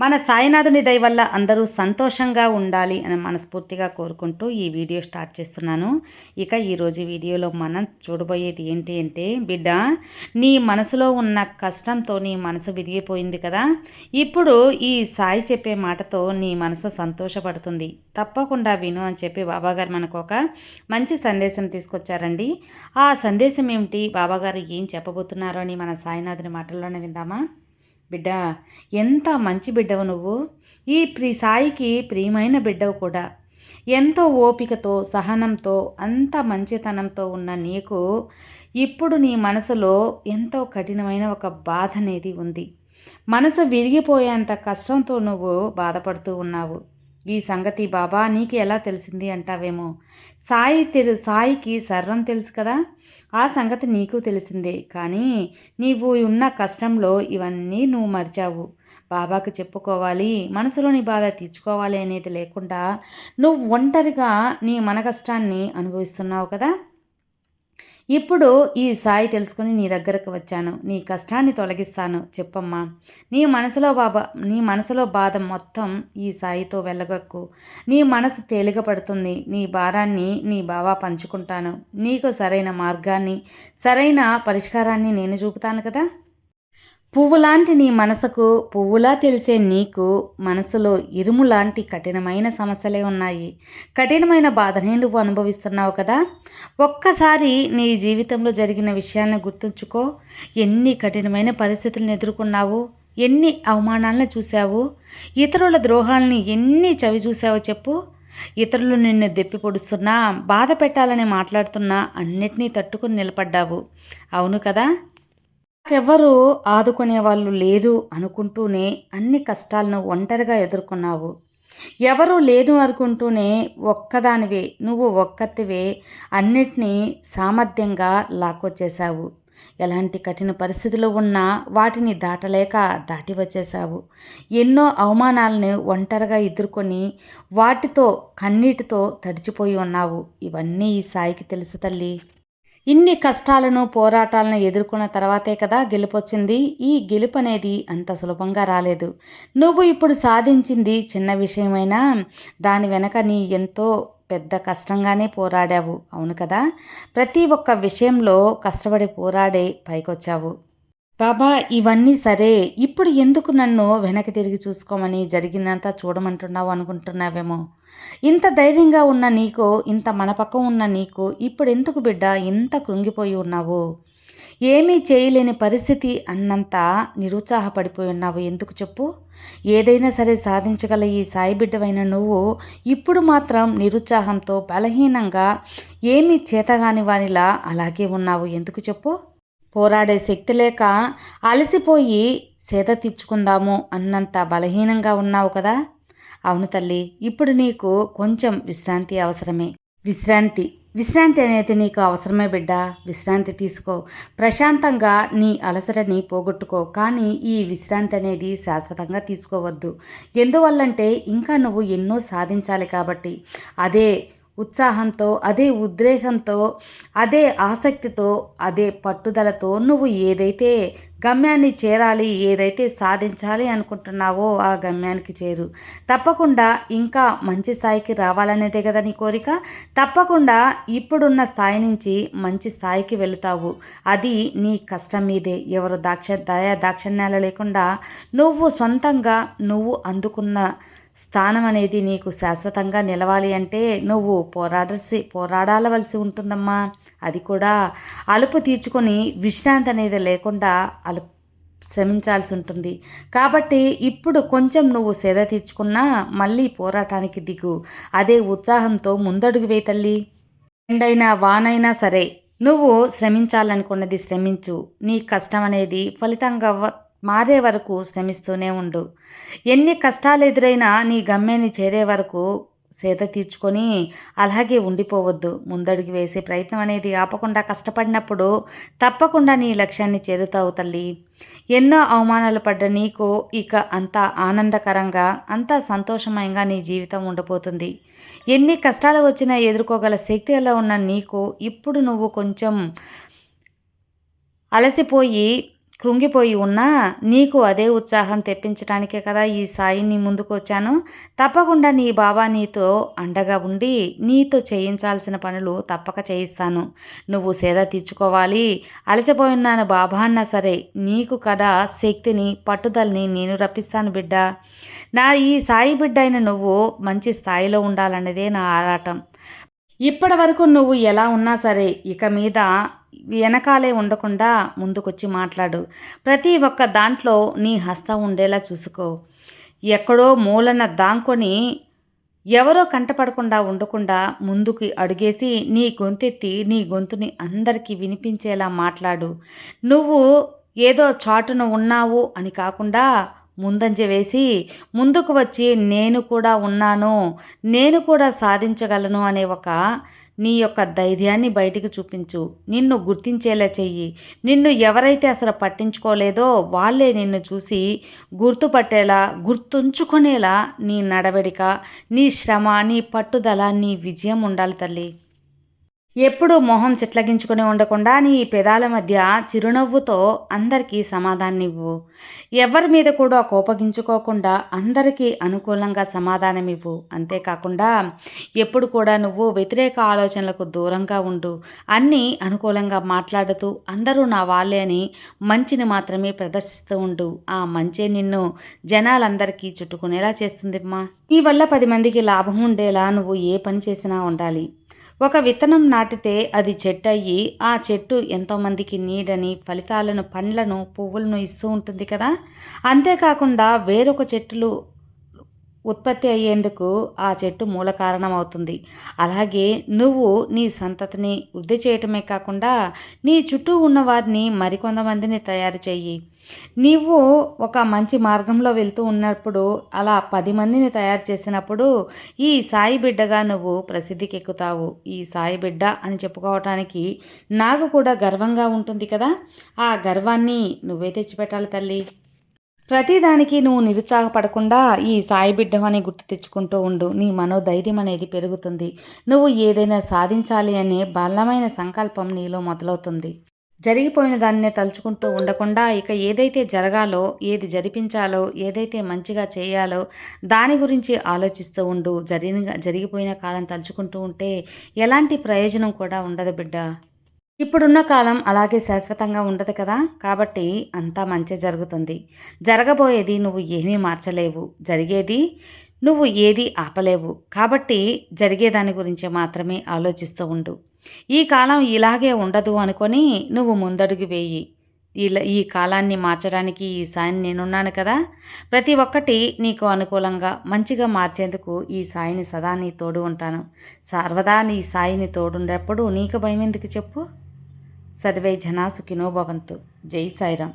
మన సాయినాథుని దయ వల్ల అందరూ సంతోషంగా ఉండాలి అని మనస్ఫూర్తిగా కోరుకుంటూ ఈ వీడియో స్టార్ట్ చేస్తున్నాను. ఇక ఈరోజు వీడియోలో మనం చూడబోయేది ఏంటి అంటే బిడ్డ నీ మనసులో ఉన్న కష్టంతో నీ మనసు విదిగిపోయింది కదా. ఇప్పుడు ఈ సాయి చెప్పే మాటతో నీ మనసు సంతోషపడుతుంది. తప్పకుండా విను అని చెప్పి బాబాగారు మనకు ఒక మంచి సందేశం తీసుకొచ్చారండి. ఆ సందేశం ఏమిటి? బాబాగారు ఏం చెప్పబోతున్నారో అని మన సాయినాథుని మాటల్లోనే విందామా? బిడ్డ ఎంత మంచి బిడ్డవు నువ్వు. ఈ ప్రి సాయికి ప్రియమైన బిడ్డవు కూడా. ఎంతో ఓపికతో సహనంతో అంత మంచితనంతో ఉన్న నీకు ఇప్పుడు నీ మనసులో ఎంతో కఠినమైన ఒక బాధ అనేది ఉంది. మనసు విరిగిపోయేంత కష్టంతో నువ్వు బాధపడుతూ ఉన్నావు. ఈ సంగతి బాబా నీకు ఎలా తెలిసింది అంటావేమో? సాయి తెలు సాయికి సర్వం తెలుసు కదా? ఆ సంగతి నీకు తెలిసిందే. కానీ నీవు ఉన్న కష్టంలో ఇవన్నీ నువ్వు మర్చావు. బాబాకు చెప్పుకోవాలి మనసులోని బాధ తీర్చుకోవాలి అనేది లేకుండా నువ్వు ఒంటరిగా నీ మన కష్టాన్ని అనుభవిస్తున్నావు కదా? ఇప్పుడు ఈ సాయి తెలుసుకుని నీ దగ్గరకు వచ్చాను. నీ కష్టాన్ని తొలగిస్తాను. చెప్పమ్మా. నీ మనసులో బాబా నీ మనసులో బాధ మొత్తం ఈ సాయితో వెళ్ళగక్కు నీ మనసు తేలిక పడుతుంది నీ భారాన్ని నీ బావా పంచుకుంటాను. నీకు సరైన మార్గాన్ని సరైన పరిష్కారాన్ని నేను చూపుతాను కదా? పువ్వులాంటి నీ మనసుకు పువ్వులా తెలిసే నీకు మనసులో ఇరుము లాంటి కఠినమైన సమస్యలే ఉన్నాయి. కఠినమైన బాధనే నువ్వు అనుభవిస్తున్నావు కదా? ఒక్కసారి నీ జీవితంలో జరిగిన విషయాలను గుర్తుంచుకో. ఎన్ని కఠినమైన పరిస్థితులను ఎదుర్కొన్నావు? ఎన్ని అవమానాలను చూశావు? ఇతరుల ద్రోహాలని ఎన్ని చవి చూసావో చెప్పు. ఇతరులు నిన్ను దెప్పి పొడుస్తున్నా బాధ పెట్టాలని మాట్లాడుతున్నా అన్నిటినీ తట్టుకుని నిలబడ్డావు. అవును కదా? నాకెవ్వరూ ఆదుకునే వాళ్ళు లేరు అనుకుంటూనే అన్ని కష్టాలను ఒంటరిగా ఎదుర్కొన్నావు. ఎవరు లేను అనుకుంటూనే ఒక్కదానివే నువ్వు ఒక్కతివే అన్నిటినీ సామర్థ్యంగా లాక్కొచ్చేశావు. ఎలాంటి కఠిన పరిస్థితులు ఉన్నా వాటిని దాటలేక దాటి వచ్చేశావు ఎన్నో అవమానాలను ఒంటరిగా ఎదుర్కొని వాటితో కన్నీటితో తడిచిపోయి ఉన్నావు. ఇవన్నీ ఈ సాయికి తెలుసు తల్లి. ఇన్ని కష్టాలను పోరాటాలను ఎదుర్కొన్న తర్వాతే కదా గెలుపొచ్చింది. ఈ గెలుపు అనేది అంత సులభంగా రాలేదు. నువ్వు ఇప్పుడు సాధించింది చిన్న విషయమైనా దాని వెనక నీ ఎంతో పెద్ద కష్టంగానే పోరాడావు. అవును కదా? ప్రతి ఒక్క విషయంలో కష్టపడి పోరాడే పైకొచ్చావు. బాబా ఇవన్నీ సరే. ఇప్పుడు ఎందుకు నన్ను వెనక్కి తిరిగి చూసుకోమని జరిగిందంతా చూడమంటున్నావు అనుకుంటున్నావేమో? ఇంత ధైర్యంగా ఉన్న నీకు ఇంత మన పక్కం ఉన్న నీకు ఇప్పుడు ఎందుకు బిడ్డ ఇంత కృంగిపోయి ఉన్నావు? ఏమీ చేయలేని పరిస్థితి అన్నంత నిరుత్సాహపడిపోయి ఉన్నావు. ఎందుకు చెప్పు? ఏదైనా సరే సాధించగల ఈ సాయి బిడ్డవైన నువ్వు ఇప్పుడు మాత్రం నిరుత్సాహంతో బలహీనంగా ఏమీ చేతగాని వానిలా అలాగే ఉన్నావు. ఎందుకు చెప్పు? పోరాడే శక్తి లేక అలసిపోయి సేద తీర్చుకుందాము అన్నంత బలహీనంగా ఉన్నావు కదా? అవును తల్లి ఇప్పుడు నీకు కొంచెం విశ్రాంతి అవసరమే. విశ్రాంతి. విశ్రాంతి అనేది నీకు అవసరమే బిడ్డ. విశ్రాంతి తీసుకో. ప్రశాంతంగా నీ అలసటని పోగొట్టుకో. కానీ ఈ విశ్రాంతి అనేది శాశ్వతంగా తీసుకోవద్దు. ఎందువల్లంటే ఇంకా నువ్వు ఎన్నో సాధించాలి కాబట్టి. అదే ఉత్సాహంతో అదే ఉద్రేకంతో అదే ఆసక్తితో అదే పట్టుదలతో నువ్వు ఏదైతే గమ్యాన్ని చేరాలి ఏదైతే సాధించాలి అనుకుంటున్నావో ఆ గమ్యానికి చేరు. తప్పకుండా ఇంకా మంచి స్థాయికి రావాలనేదే కదా నీ కోరిక? తప్పకుండా ఇప్పుడున్న స్థాయి నుంచి మంచి స్థాయికి వెళుతావు. అది నీ కష్టం మీదే. ఎవరు దాక్ష దయా దాక్షిణ్యాలు లేకుండా నువ్వు సొంతంగా నువ్వు అందుకున్న స్థానం అనేది నీకు శాశ్వతంగా నిలవాలి అంటే నువ్వు పోరాడాల్సి పోరాడాలవలసి ఉంటుందమ్మా. అది కూడా అలుపు తీర్చుకొని విశ్రాంతి అనేది లేకుండా అలుపు శ్రమించాల్సి ఉంటుంది. కాబట్టి ఇప్పుడు కొంచెం నువ్వు సేద తీర్చుకున్నా మళ్ళీ పోరాటానికి దిగు. అదే ఉత్సాహంతో ముందడుగు వే తల్లి. ఎండైనా వానైనా సరే నువ్వు శ్రమించాలనుకున్నది శ్రమించు. నీ కష్టం అనేది ఫలితంగా మారే వరకు శ్రమిస్తూనే ఉండు. ఎన్ని కష్టాలు ఎదురైనా నీ గమ్యాన్ని చేరే వరకు సేద తీర్చుకొని అలాగే ఉండిపోవద్దు. ముందడుగు వేసే ప్రయత్నం అనేది ఆపకుండా కష్టపడినప్పుడు తప్పకుండా నీ లక్ష్యాన్ని చేరుతావు తల్లి. ఎన్నో అవమానాలు పడ్డ నీకు ఇక అంత ఆనందకరంగా అంత సంతోషమయంగా నీ జీవితం ఉండబోతుంది ఎన్ని కష్టాలు వచ్చినా ఎదుర్కోగల శక్తి ఎలా ఉన్న నీకు ఇప్పుడు నువ్వు కొంచెం అలసిపోయి కృంగిపోయి ఉన్నా నీకు అదే ఉత్సాహం తెప్పించడానికే కదా ఈ సాయి నీ ముందుకు వచ్చాను తప్పకుండా నీ బాబా నీతో అండగా ఉండి నీతో చేయించాల్సిన పనులు తప్పక చేయిస్తాను. నువ్వు సేద తీర్చుకోవాలి. అలసిపోయినాను బాబా అన్నా సరే. నీకు కదా శక్తిని పట్టుదలని నేను రప్పిస్తాను బిడ్డ. నా ఈ సాయి బిడ్డ అయిన నువ్వు మంచి స్థాయిలో ఉండాలన్నదే నా ఆరాటం. ఇప్పటి వరకు నువ్వు ఎలా ఉన్నా సరే ఇక మీద వెనకాలే ఉండకుండా ముందుకొచ్చి మాట్లాడు. ప్రతి ఒక్క దాంట్లో నీ హస్తం ఉండేలా చూసుకో. ఎక్కడో మూలన దాంకొని ఎవరో కంటపడకుండా ఉండకుండా ముందుకు అడుగేసి నీ గొంతెత్తి నీ గొంతుని అందరికీ వినిపించేలా మాట్లాడు. నువ్వు ఏదో చాటున ఉన్నావు అని కాకుండా ముందంజ వేసి ముందుకు వచ్చి నేను కూడా ఉన్నాను నేను కూడా సాధించగలను అనే ఒక నీ యొక్క ధైర్యాన్ని బయటికి చూపించు. నిన్ను గుర్తించేలా చెయ్యి. నిన్ను ఎవరైతే అసలు పట్టించుకోలేదో వాళ్ళే నిన్ను చూసి గుర్తుపట్టేలా గుర్తుంచుకునేలా నీ నడవడిక నీ శ్రమ నీ పట్టుదల నీ విజయం ఉండాలి తల్లి. ఎప్పుడూ మొహం చిట్లగించుకుని ఉండకుండా నీ పెదాల మధ్య చిరునవ్వుతో అందరికీ సమాధానం ఇవ్వు ఎవరి మీద కూడా కోపగించుకోకుండా అందరికీ అనుకూలంగా సమాధానం ఇవ్వు అంతేకాకుండా ఎప్పుడు కూడా నువ్వు వ్యతిరేక ఆలోచనలకు దూరంగా ఉండు. అన్నీ అనుకూలంగా మాట్లాడుతూ అందరూ నా వాళ్ళే అని మంచిని మాత్రమే ప్రదర్శిస్తూ ఉండు. ఆ మంచే నిన్ను జనాలందరికీ చుట్టుకునేలా చేస్తుందిమ్మా. నీ వల్ల పది మందికి లాభం ఉండేలా నువ్వు ఏ పని చేసినా ఉండాలి. ఒక విత్తనం నాటితే అది చెట్టు అయ్యి ఆ చెట్టు ఎంతోమందికి నీడని ఫలితాలను పండ్లను పువ్వులను ఇస్తూ ఉంటుంది కదా? అంతేకాకుండా వేరొక చెట్టులు ఉత్పత్తి అయ్యేందుకు ఆ చెట్టు మూల కారణం అవుతుంది అలాగే నువ్వు నీ సంతతిని వృద్ధి చేయటమే కాకుండా నీ చుట్టూ ఉన్న వారిని మరికొంతమందిని తయారు చెయ్యి. నీవు ఒక మంచి మార్గంలో వెళ్తూ ఉన్నప్పుడు అలా పది మందిని తయారు చేసినప్పుడు ఈ సాయి బిడ్డగా నువ్వు ప్రసిద్ధికి ఎక్కుతావు ఈ సాయి బిడ్డ అని చెప్పుకోవటానికి నాకు కూడా గర్వంగా ఉంటుంది కదా. ఆ గర్వాన్ని నువ్వే తెచ్చిపెట్టాలి తల్లి. ప్రతిదానికి నువ్వు నిరుత్సాహపడకుండా ఈ సాయి బిడ్డమని గుర్తు తెచ్చుకుంటూ ఉండు. నీ మనోధైర్యం అనేది పెరుగుతుంది. నువ్వు ఏదైనా సాధించాలి అనే బలమైన సంకల్పం నీలో మొదలవుతుంది. జరిగిపోయిన దాన్నే తలుచుకుంటూ ఉండకుండా ఇక ఏదైతే జరగాలో ఏది జరిపించాలో ఏదైతే మంచిగా చేయాలో దాని గురించి ఆలోచిస్తూ ఉండు. జరిగిన జరిగిపోయిన కాలం తలుచుకుంటూ ఉంటే ఎలాంటి ప్రయోజనం కూడా ఉండదు బిడ్డ. ఇప్పుడున్న కాలం అలాగే శాశ్వతంగా ఉండదు కదా? కాబట్టి అంతా మంచి జరుగుతుంది. జరగబోయేది నువ్వు ఏమీ మార్చలేవు. జరిగేది నువ్వు ఏది ఆపలేవు. కాబట్టి జరిగేదాని గురించి మాత్రమే ఆలోచిస్తూ ఉండు. ఈ కాలం ఇలాగే ఉండదు అనుకొని నువ్వు ముందడుగు వేయి. ఇలా ఈ కాలాన్ని మార్చడానికి ఈ సాయిని నేనున్నాను కదా? ప్రతి ఒక్కటి నీకు అనుకూలంగా మంచిగా మార్చేందుకు ఈ సాయిని సదా నీ తోడు ఉంటాను. సర్వదా నీ సాయిని తోడుండేప్పుడు నీకు భయం ఎందుకు చెప్పు? సర్వే జనా సుఖినో భవంతు. జై సాయిరామ్.